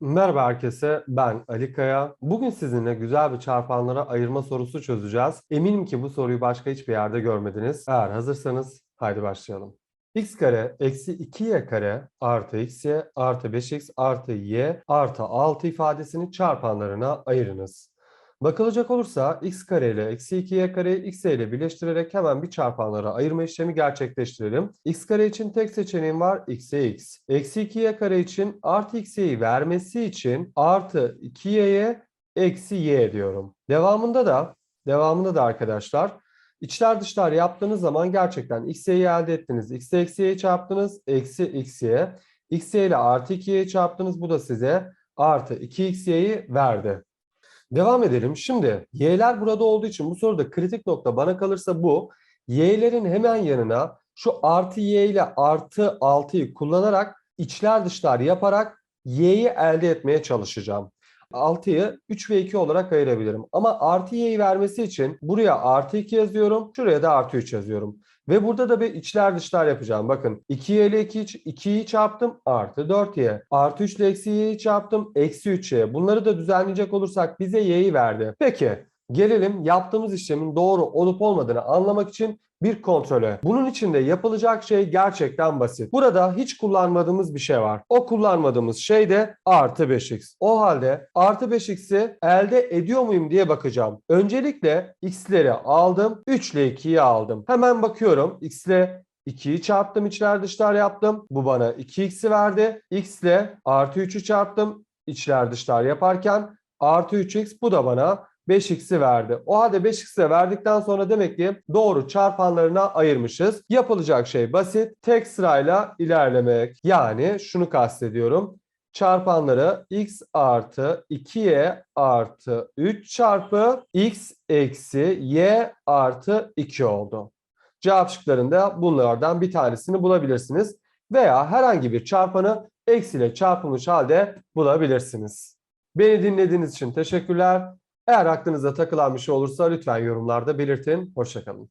Merhaba herkese, ben Ali Kaya. Bugün sizinle güzel bir çarpanlara ayırma sorusu çözeceğiz. Eminim ki bu soruyu başka hiçbir yerde görmediniz. Eğer hazırsanız haydi başlayalım. x kare eksi 2y kare artı xy artı 5x artı y artı 6 ifadesini çarpanlarına ayırınız. Bakılacak olursa x kare ile eksi 2y kareyi x ile birleştirerek hemen bir çarpanlara ayırma işlemi gerçekleştirelim. x kare için tek seçeneğim var x'e x. Eksi 2y kare için artı x'yi vermesi için artı 2y'ye eksi y diyorum. Devamında da devamında da arkadaşlar içler dışlar yaptığınız zaman gerçekten x'yi elde ettiniz. x'e eksi y'yi çarptınız. Eksi x'ye. x'ye ile artı 2y'yi çarptınız. Bu da size artı 2x'yi verdi. Devam edelim. Şimdi y'ler burada olduğu için bu soruda kritik nokta bana kalırsa bu. Y'lerin hemen yanına şu artı y ile artı 6'yı kullanarak içler dışlar yaparak y'yi elde etmeye çalışacağım. 6'yı 3 ve 2 olarak ayırabilirim. Ama artı y'yi vermesi için buraya artı 2 yazıyorum. Şuraya da artı 3 yazıyorum. Ve burada da bir içler dışlar yapacağım. Bakın 2y ile 2, 2'yi çarptım artı 4y. Artı 3 ile eksi y'yi çarptım eksi 3y. Bunları da düzenleyecek olursak bize y'yi verdi. Peki gelelim yaptığımız işlemin doğru olup olmadığını anlamak için bir kontrole. Bunun için de yapılacak şey gerçekten basit. Burada hiç kullanmadığımız bir şey var. O kullanmadığımız şey de artı 5x. O halde artı 5x'i elde ediyor muyum diye bakacağım. Öncelikle x'leri aldım. 3 ile 2'yi aldım. Hemen bakıyorum. x ile 2'yi çarptım içler dışlar yaptım. Bu bana 2x'i verdi. x ile artı 3'ü çarptım içler dışlar yaparken artı 3x bu da bana 5x'i verdi. O halde 5x'i verdikten sonra demek ki doğru çarpanlarına ayırmışız. Yapılacak şey basit. Tek sırayla ilerlemek. Yani şunu kastediyorum. Çarpanları x artı 2y artı 3 çarpı x eksi y artı 2 oldu. Cevap şıklarında bunlardan bir tanesini bulabilirsiniz. Veya herhangi bir çarpanı eksiyle çarpılmış halde bulabilirsiniz. Beni dinlediğiniz için teşekkürler. Eğer aklınıza takılan bir şey olursa lütfen yorumlarda belirtin. Hoşçakalın.